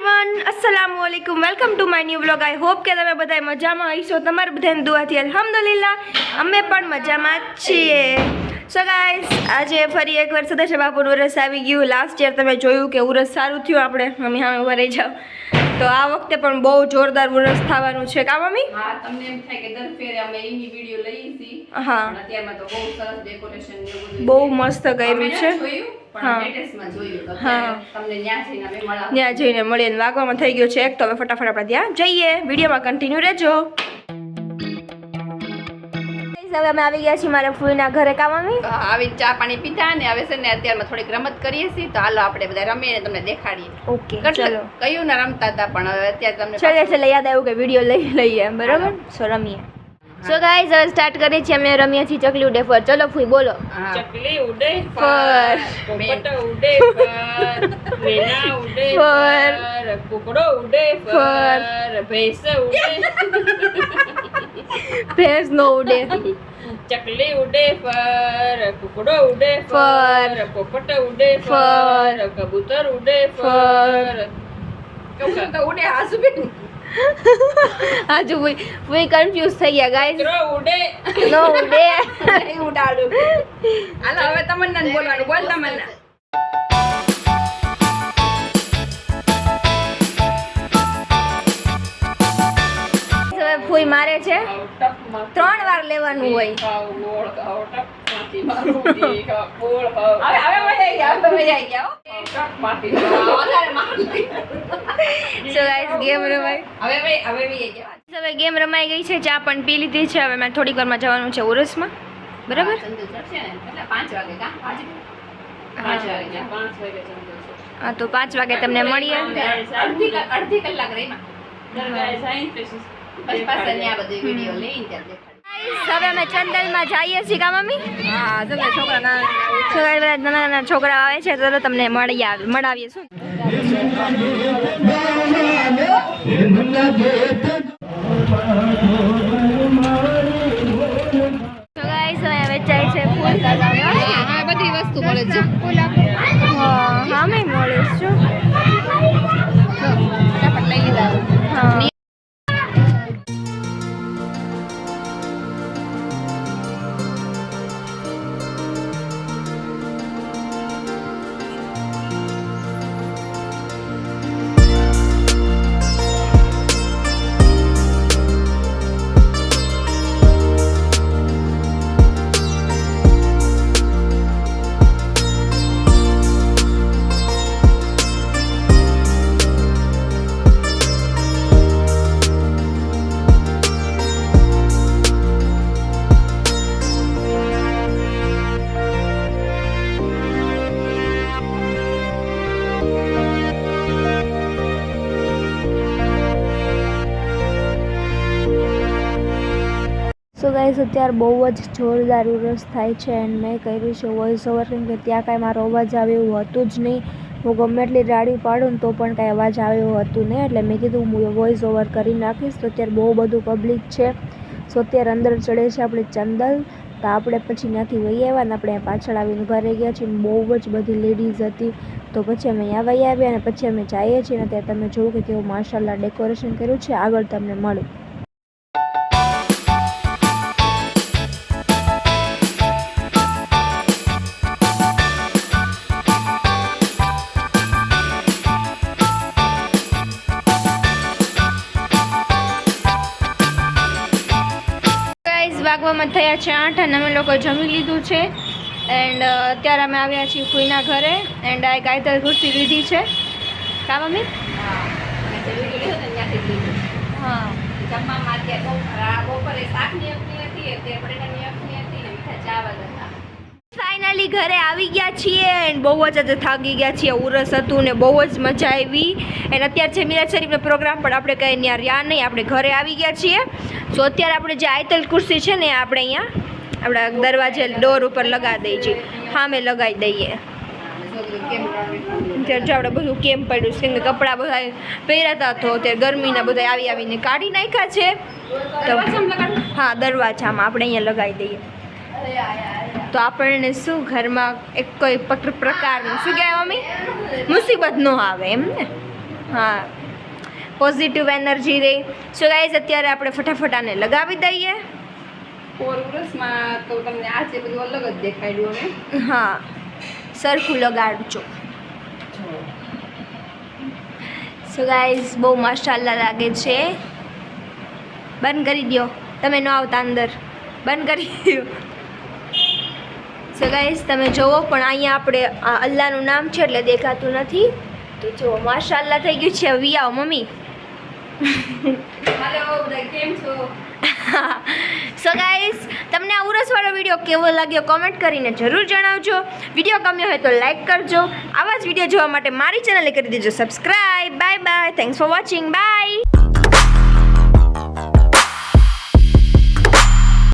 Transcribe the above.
Everyone અસલામ વાલેકુમ welcome to my new blog I hope કે તમે બધા મજામાં હશો. તમારા બધાની દુઆથી અલહમદુલિલ્લા અમે પણ મજામાં જ છીએ. સો ગાઈસ આજે ફરી એકવાર સદાશા બાપુનું ઉરસ આવી ગયું. લાસ્ટ યર તમે જોયું કે ઉરસ સારું થયું આપણે. મમ્મી સામે ઊભા જાઓ. તો આ વખતે પણ બહુ જોરદાર વરસ થવાનું છે કા મમ્મી? હા તમને એમ થાય કે દર ફેરે અમે એની વિડિયો લઈ છીએ. હા. અત્યારમાં તો બહુ સરસ ડેકોરેશન ને બધું બહુ મસ્ત કર્યું છે. ત્યાં જઈને મળીને વાગવામાં થઈ ગયો છે એક તો હવે ફટાફટ આપણે ત્યાં જઈએ. વિડીયોમાં કન્ટિન્યુ રહેજો. હવે અમે આવી ગયા છીએ મારા ફૂઈના ઘરે. કામ અમે આવી ચા પાણી પીધા ને હવે છે ને અત્યારમાં થોડીક રમત કરીએ છીએ. તો હાલો આપણે બધા રમીએ તમને દેખાડીએ. ઓકે ચલો. કયું ના રમતા હતા પણ હવે અત્યારે તમને છેલ્લે છેલ્લે યાદ આવ્યું કે વીડિયો લઈ લઈએ બરાબર? સો રમીએ. સો ગાઈઝ હવે સ્ટાર્ટ કરીએ છીએ અમે રમીએ છીએ ચકલી ઉડે ફર. ચલો ફૂઈ બોલો. ચકલી ઉડે ફર. પોપટ ઉડે ફર. મેના ઉડે ફર. કુકડો ઉડે ફર. ભેંસ ઉડે ભેંસ નો ઉડે. ચકલી ઉડે ફર. કુકડો ઉડે ફર. પોપટ ઉડે ફર. કબૂતર ઉડે ફર. ઉડે હાસુબેન હાજુ ભાઈ ભાઈ કન્ફ્યુઝ થઈ ગયા ગાઈસ નો ઉડે. નો ઉડે. નહીં ઉડાડું. હાલો હવે તમન્ના ને બોલવાનું. બોલ તમન્ના. ફૂઈ મારે છે. ત્રણ વાર લેવાનું હોય. ટપમાંથી મારું દી ખાવ ગોળ હવે હવે મજા આવી ગયા હવે મજા આવી ગયા હો. ટપમાંથી વધારે માર સો ગાઈઝ ગેમ રમાય. હવે ભાઈ હવે બી ગયા હવે ગેમ રમાઈ ગઈ છે ચા પણ પી લીધી છે. હવે મારે થોડીક વારમાં જવાનું છે ઉરસમાં. બરાબર? હા, પાંચ વાગે પાંચ? પાંચ વાગે પાંચ વાગે હા તો પાંચ વાગે તમને મળીએ. અડધી કલાક અડધી બધી વીડિયો લઈને ત્યાં Guys, હવે અમે ચંદલમાં જઈએ છીએ કા મમ્મી? હા તમે છોકરા નાના નાના છોકરા આવે છે તો તમને મળી આવે મળાવીએ શું? બધી વસ્તુ મળે છે. સો ગાઈસ અત્યારે બહુ જ જોરદાર ઉરસ થાય છે એન્ડ મેં કર્યું છે વોઇસ ઓવર કેમ કે ત્યાં કાંઈ મારો અવાજ આવે એવું હતું જ નહીં. હું ગમે એટલી રાડી પાડું ને તો પણ કાંઈ અવાજ આવે એવું હતું નહીં. એટલે મેં કીધું હું વોઇસ ઓવર કરી નાખીશ. તો અત્યારે બહુ બધું પબ્લિક છે. સો અત્યારે અંદર ચડે છે આપણે ચંદલ. તો આપણે પછી ત્યાંથી વહી આવ્યા ને આપણે પાછળ આવીને ઘરે ગયા છીએ બહુ જ બધી લેડીઝ હતી. તો પછી અમે અહીંયા વહી આવ્યા અને પછી અમે જઈએ છીએ ને ત્યાં તમે જોયું કે કેવું માશાલ્લાહ ડેકોરેશન કર્યું છે. આગળ તમને મળું. વાગવામાં થયા છે આઠ અને અમે લોકો જમી લીધું છે. એન્ડ અત્યારે અમે આવ્યા છીએ ફૂઈના ઘરે એન્ડ આ ગાયતર ખુરશી લીધી છે. કા મમ્મી? હા. ફાઇનલી ઘરે આવી ગયા છીએ એન્ડ બહુ જ આજે થાકી ગયા છીએ. ઉરસ હતું ને બહુ જ મજા આવી. એન્ડ અત્યારે છે મીરા શરીફનો પ્રોગ્રામ પણ આપણે કંઈ ત્યાં રહ્યા નહીં. આપણે ઘરે આવી ગયા છીએ. સો અત્યારે આપણે જે આયતલ ખુરશી છે ને આપણે અહીંયા આપણા દરવાજે ડોર ઉપર લગાવી દઈએ છીએ. સામે લગાવી દઈએ. જો આપણે બધું કેમ પડ્યું છે કે કપડાં બધા પહેર્યા હતા તો અત્યારે ગરમીના બધા આવી આવીને કાઢી નાખ્યા છે. હા દરવાજામાં આપણે અહીંયા લગાવી દઈએ. તો આપણને શું ઘરમાં એક કોઈ પત્ર પ્રકારનું શું કહેવાય મમ્મી? મુસીબત ન આવે એમ ને? હા. પોઝિટિવ એનર્જી રહે સો ગાઈઝ અત્યારે આપણે ફટાફટ આને લગાવી દઈએ. ફોર વર્ષમાં તો તમને આજે બધું અલગ જ દેખાડ્યું અમે હા. સરખું લગાડજો. સો ગાઈઝ બહુ માશાલ્લા લાગે છે. બંધ કરી દો તમે ન આવતા અંદર. બંધ કરી દો સો ગાઈઝ તમે જુઓ પણ અહીંયા આપણે અલ્લાહનું નામ છે એટલે દેખાતું નથી. તો જુઓ માશાલ્લા થઈ ગયું છે. વી આવો મમ્મી. હાલો કેમ છો? સો ગાઈઝ તમને આ ઉરસવાળો વીડિયો કેવો લાગ્યો કોમેન્ટ કરીને જરૂર જણાવજો. વીડિયો ગમ્યો હોય તો લાઈક કરજો. આવા જ વીડિયો જોવા માટે મારી ચેનલે કરી દેજો. Subscribe bye bye thanks for watching bye